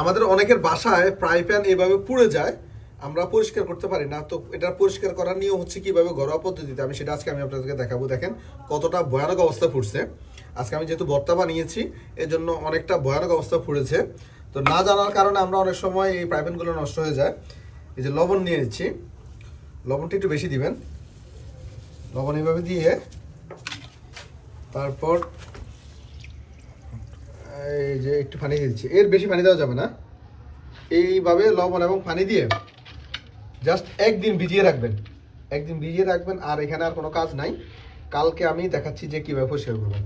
আমাদের অনেকের বাসায় ফ্রাই প্যান এভাবে পুড়ে যায়, আমরা পরিষ্কার করতে পারি না। তো এটা পরিষ্কার করার নিয়ম হচ্ছে কীভাবে ঘরোয়া পদ্ধতিতে। আমি সেটা আজকে আমি আপনাদেরকে দেখাবো। দেখেন কতটা ভয়ানক অবস্থা ফুটছে আজকে আমি যেহেতু ভর্তা বানিয়েছি এর জন্য অনেকটা ভয়ানক অবস্থা ফুটেছে তো না জানার কারণে আমরা অনেক সময় এই ফ্রাই প্যানগুলো নষ্ট হয়ে যায়। এই যে লবণ নিয়ে নিচ্ছি। লবণটা একটু বেশি দিবেন। লবণ এইভাবে দিয়ে তারপর এই যে একটু পানি দিচ্ছি। এর বেশি পানি দেওয়া যাবে না। এইভাবে লবণ এবং পানি দিয়ে জাস্ট একদিন ভিজিয়ে রাখবেন। একদিন ভিজিয়ে রাখবেন, আর এখানে আর কোনো কাজ নাই। কালকে আমি দেখাচ্ছি যে কীভাবে পরিষ্কার করবেন।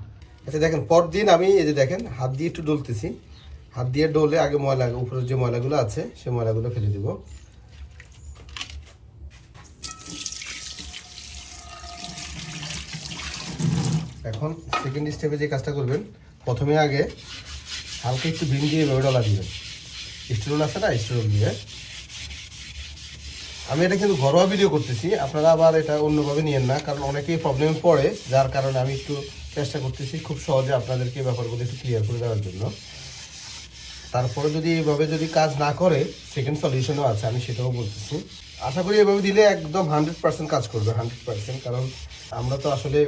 আচ্ছা দেখেন, পরদিন আমি এই যে দেখেন, হাত দিয়ে একটু ডলতেছি। হাত দিয়ে ডলে আগে ময়লা উপরের যে ময়লাগুলো আছে সেই ময়লাগুলো ফেলে দিব। এখন সেকেন্ড স্টেপে যে কাজটা করবেন প্রথমে আগে হালকা একটু ভিম দিয়ে ডলা দিবেন। স্টোরল আছে না, স্টোরল দিয়ে। আমি এটা কিন্তু ঘরোয়া ভিডিও করতেছি, আপনারা আবার এটা অন্যভাবে নিয়েন না, কারণ অনেকেই প্রবলেমে পড়ে, যার কারণে আমি একটু চেষ্টা করতেছি খুব সহজে আপনাদেরকে ব্যাপারগুলো একটু ক্লিয়ার করে দেওয়ার জন্য। তারপরে যদি এইভাবে যদি কাজ না করে সেকেন্ড সলিউশনও আছে, আমি সেটাও বলতেছি। আশা করি এভাবে দিলে একদম হান্ড্রেড পার্সেন্ট কাজ করবে হান্ড্রেড পার্সেন্ট কারণ আমরা তো আসলে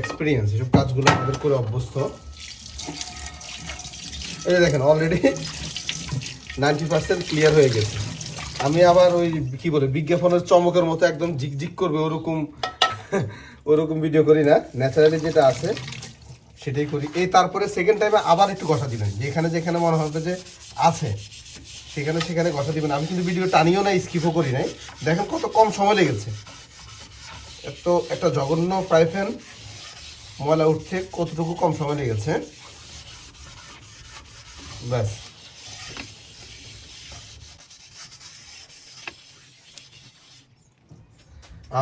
এক্সপিরিয়েন্স এসব কাজগুলো আমাদের করে অভ্যস্ত। এই দেখেন অলরেডি নাইনটি পার্সেন্ট ক্লিয়ার হয়ে গেছে। আমি আবার ওই কি বলে, বিজ্ঞাপনের চমকের মতো একদম ঝিকঝিক করবে, ওরকম ওরকম ভিডিও করি না। ন্যাচারালি যেটা আছে, সেটাই করি। এই তারপরে সেকেন্ড টাইমে আবার একটু ঘষা দিবেন। যেখানে যেখানে মনে হবে যে আছে, সেখানে সেখানে ঘষা দিবেন। আমি কিন্তু ভিডিও টানিও নাই স্কিপও করি নাই। দেখেন কত কম সময় লেগেছে। এত, একটা জঘন্য ফ্রাই প্যান ময়লা উঠতে কতটুকু কম সময় লেগেছে। ব্যাস।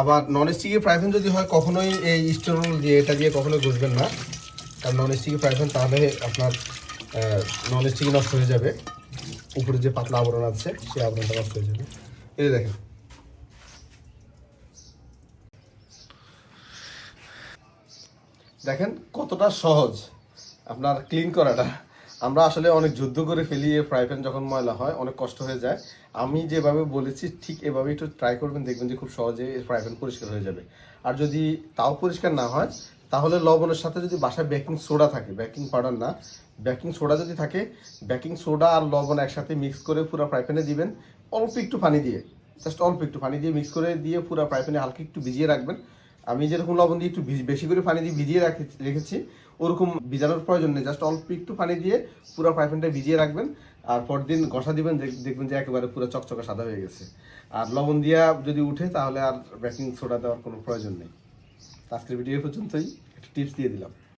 আবার নন স্টিকি ফ্রাই প্যান যদি হয়, কখনোই এই স্টোরল দিয়ে এটা দিয়ে কখনোই ঘষবেন না। কারণ নন স্টিকি ফ্রাই প্যান তাহলে আপনার নন স্টিকি নষ্ট হয়ে যাবে। উপরে যে পাতলা আবরণ আছে সেই আবরণটা নষ্ট হয়ে যাবে। এই দেখেন। দেখেন কতটা সহজ আপনার ক্লিন করাটা। আমরা আসলে অনেক যুদ্ধ করে ফেলি ফ্রাই প্যান যখন ময়লা হয়, অনেক কষ্ট হয়ে যায়। আমি যেভাবে বলেছি, ঠিক এভাবে একটু ট্রাই করবেন, দেখবেন যে খুব সহজে ফ্রাই প্যান পরিষ্কার হয়ে যাবে। আর যদি তাও পরিষ্কার না হয়, তাহলে লবণের সাথে যদি বাসায় বেকিং সোডা থাকে বেকিং পাউডার না বেকিং সোডা যদি থাকে বেকিং সোডা আর লবণ একসাথে মিক্স করে পুরো ফ্রাই প্যানে দিবেন, অল্প একটু পানি দিয়ে জাস্ট অল্প একটু পানি দিয়ে মিক্স করে দিয়ে পুরো ফ্রাই প্যানে হালকা একটু ভিজিয়ে রাখবেন। আমি যেরকম লবণ দিয়ে একটু বেশি করে পানি দিয়ে ভিজিয়ে রাখি রেখেছি, ওরকম ভিজানোর প্রয়োজন নেই। জাস্ট অল্প একটু পানি দিয়ে পুরো ফ্রাই ভিজিয়ে রাখবেন আর পরদিন ঘষা দিবেন দেখবেন যে একেবারে পুরো চকচকে সাদা হয়ে গেছে। আর লবণ দিয়া যদি উঠে তাহলে আর বেকিং সোডা দেওয়ার কোনো প্রয়োজন নেই। আজকের ভিডিও পর্যন্তই। একটু টিপস দিয়ে দিলাম।